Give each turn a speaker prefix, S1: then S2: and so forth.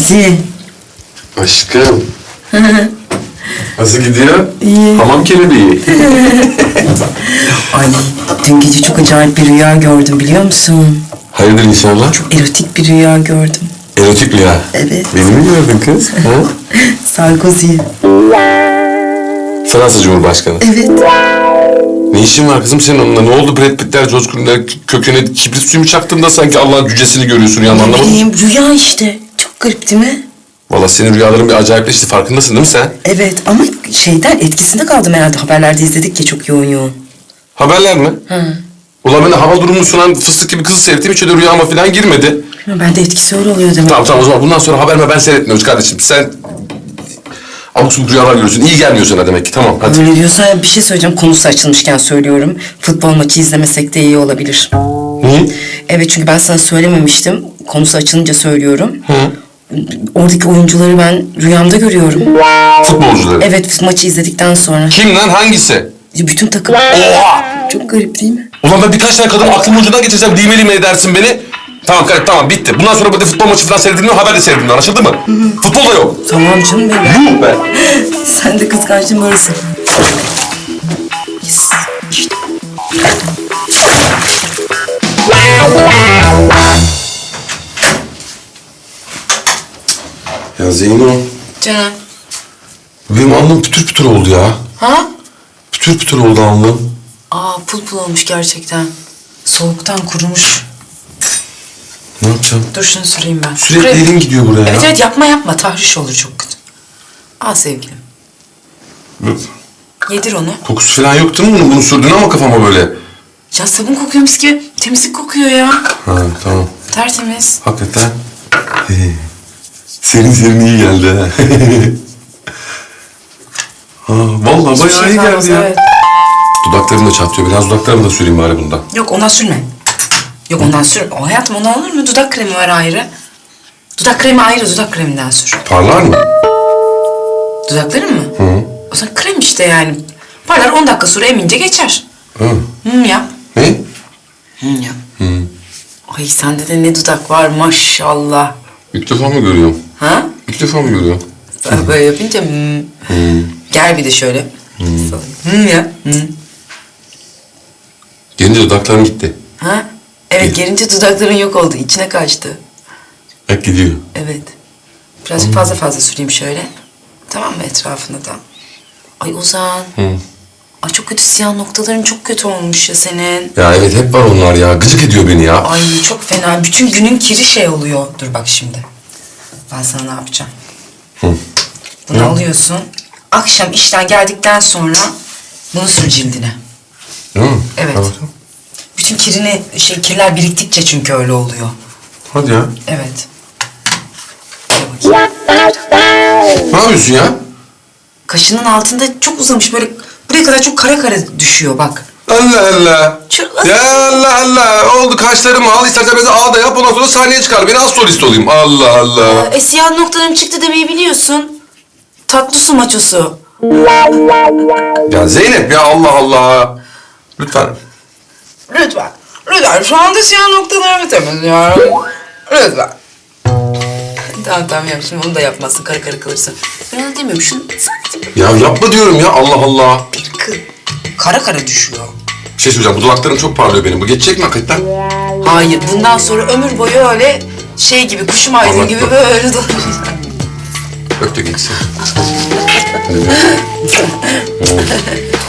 S1: Ozi.
S2: Aşkım. Nasıl gidiyor?
S1: İyi.
S2: Hamam kelebeği.
S1: Ay dün gece çok acayip bir rüya gördüm biliyor musun?
S2: Hayırdır inşallah?
S1: Çok erotik bir rüya gördüm.
S2: Erotik rüya.
S1: Evet.
S2: Beni mi gördün kız? Ha?
S1: Sarkozy.
S2: Fransa Cumhurbaşkanı.
S1: Evet.
S2: Ne işin var kızım senin onunla? Ne oldu Brad Pitt'ler, George Clooney'ler köküne kibrit suyu mu çaktın da sanki Allah'ın cücesini görüyorsun ya
S1: Ne
S2: anlamadım.
S1: bileyim rüya işte. Garip değil mi?
S2: Valla senin rüyaların bir acayipleşti farkındasın değil mi sen?
S1: Evet ama şeyden etkisinde kaldım herhalde. Haberlerde izledik ya çok yoğun yoğun.
S2: Haberler mi?
S1: Hı.
S2: Ulan ben de hava durumunu sunan fıstık gibi kızı seyrettim. Hiç öyle rüyama falan girmedi.
S1: Ben de etkisi öyle oluyor demek.
S2: Tamam tamam o zaman bundan sonra haber ben seyretmiyoruz kardeşim. Sen abuk subuk rüyalar görüyorsun. İyi gelmiyor sana demek ki. Tamam hadi.
S1: Öyle diyorsan bir şey söyleyeceğim. Konusu açılmışken söylüyorum. Futbol maçı izlemesek de iyi olabilir.
S2: Niye?
S1: Evet çünkü ben sana söylememiştim. Konusu açılınca söylüyorum.
S2: Hı?
S1: Oradaki oyuncuları ben rüyamda görüyorum.
S2: Futbolcuları.
S1: Evet maçı izledikten sonra.
S2: Kim lan hangisi?
S1: Bütün takım.
S2: Oha!
S1: Çok garip değil mi?
S2: Ulan ben birkaç tane kadın aklımın ucundan geçirsem dimeli mi edersin beni? Tamam kardeşim tamam bitti. Bundan sonra böyle futbol maçı falan seyredilmiyor, haber de seyredilmiyor. Anlaşıldı mı? Futbol da yok.
S1: Tamam canım benim.
S2: Yuh be.
S1: Sen de kıskançlığın böylesin.
S2: Ya Zeyno,
S1: Canım.
S2: benim alnım pütür pütür oldu ya.
S1: Ha?
S2: Pütür pütür oldu alnım.
S1: Aa pul pul olmuş gerçekten. Soğuktan kurumuş.
S2: Ne yapacağım?
S1: Dur şunu süreyim ben.
S2: Sürekli elim gidiyor buraya
S1: Evet
S2: ya.
S1: evet yapma yapma. Tahriş olur çok kötü. Al sevgilim. Yedir onu.
S2: Kokusu falan yok değil mi bunun? Bunu sürdün ama kafama böyle.
S1: Ya sabun kokuyor mis gibi. Temizlik kokuyor ya.
S2: Ha tamam.
S1: Tertemiz.
S2: Hakikaten. He. Serin serin iyi geldi ha. ha vallahi
S1: Hiçbir
S2: bayağı
S1: şey
S2: iyi
S1: kalmaz,
S2: geldi ya.
S1: evet.
S2: Dudaklarım da çatlıyor. Biraz dudaklarımı da süreyim bari bundan.
S1: Yok ondan sürme. Yok ondan sür. O hayatım ondan olur mu? Dudak kremi var ayrı. Dudak kremi ayrı dudak kreminden sür.
S2: Parlar mı?
S1: Dudakların mı?
S2: Hı.
S1: O zaman krem işte yani. Parlar 10 dakika sonra emince geçer.
S2: Hı.
S1: Hım yap.
S2: Ne?
S1: Hım yap. Ay sende de ne dudak var maşallah.
S2: İlk defa mı görüyorum? İlk defa mı görüyorum?
S1: Böyle yapınca hmm. Gel bir de şöyle. Hım yap. Hı.
S2: Gelince dudaklarım gitti.
S1: Ha? Evet gelince dudakların yok oldu. içine kaçtı.
S2: Bak gidiyor.
S1: Evet. Birazcık fazla fazla süreyim şöyle. Tamam mı etrafına da? Ay Ozan.
S2: Hı.
S1: Ay çok kötü siyah noktaların çok kötü olmuş ya senin.
S2: Ya evet hep var onlar ya. Gıcık ediyor beni ya.
S1: Ay çok fena. Bütün günün kiri şey oluyor. Dur bak şimdi. Ben sana ne yapacağım?
S2: Hı.
S1: Bunu alıyorsun. Akşam işten geldikten sonra bunu sür cildine.
S2: Mi?
S1: Evet.
S2: Hadi,
S1: Bütün kirini, şey kirler biriktikçe çünkü öyle oluyor.
S2: Hadi ya.
S1: Evet.
S2: Ne yapıyorsun ya?
S1: Kaşının altında çok uzamış böyle buraya kadar çok kara kara düşüyor bak.
S2: Allah Allah.
S1: Şu-
S2: Ya Allah Allah. Oldu kaşlarımı al. İstersen bize ağda yap. Ondan sonra sahneye çıkar. Beni az solist olayım. Allah Allah.
S1: E siyah noktalarım çıktı demeyi biliyorsun. Tatlı su maçosu.
S2: Ya Zeynep ya Allah Allah. Lütfen.
S1: Lütfen. Lütfen şu anda siyah noktalarımı temizliyorum. Lütfen. tamam tamam yap şimdi onu da yapmazsın kara kara kalırsın. Ben öyle demiyorum şunu sadece
S2: Ya yapma diyorum ya Allah Allah.
S1: bir kı kara kara düşüyor.
S2: Bir şey söyleyeceğim. Bu dudaklarım çok parlıyor benim. Bu geçecek mi hakikaten?
S1: Hayır bundan sonra ömür boyu öyle şey gibi kuşum aydın
S2: Allah
S1: gibi böyle dolaşacak.
S2: Öp de geçsin.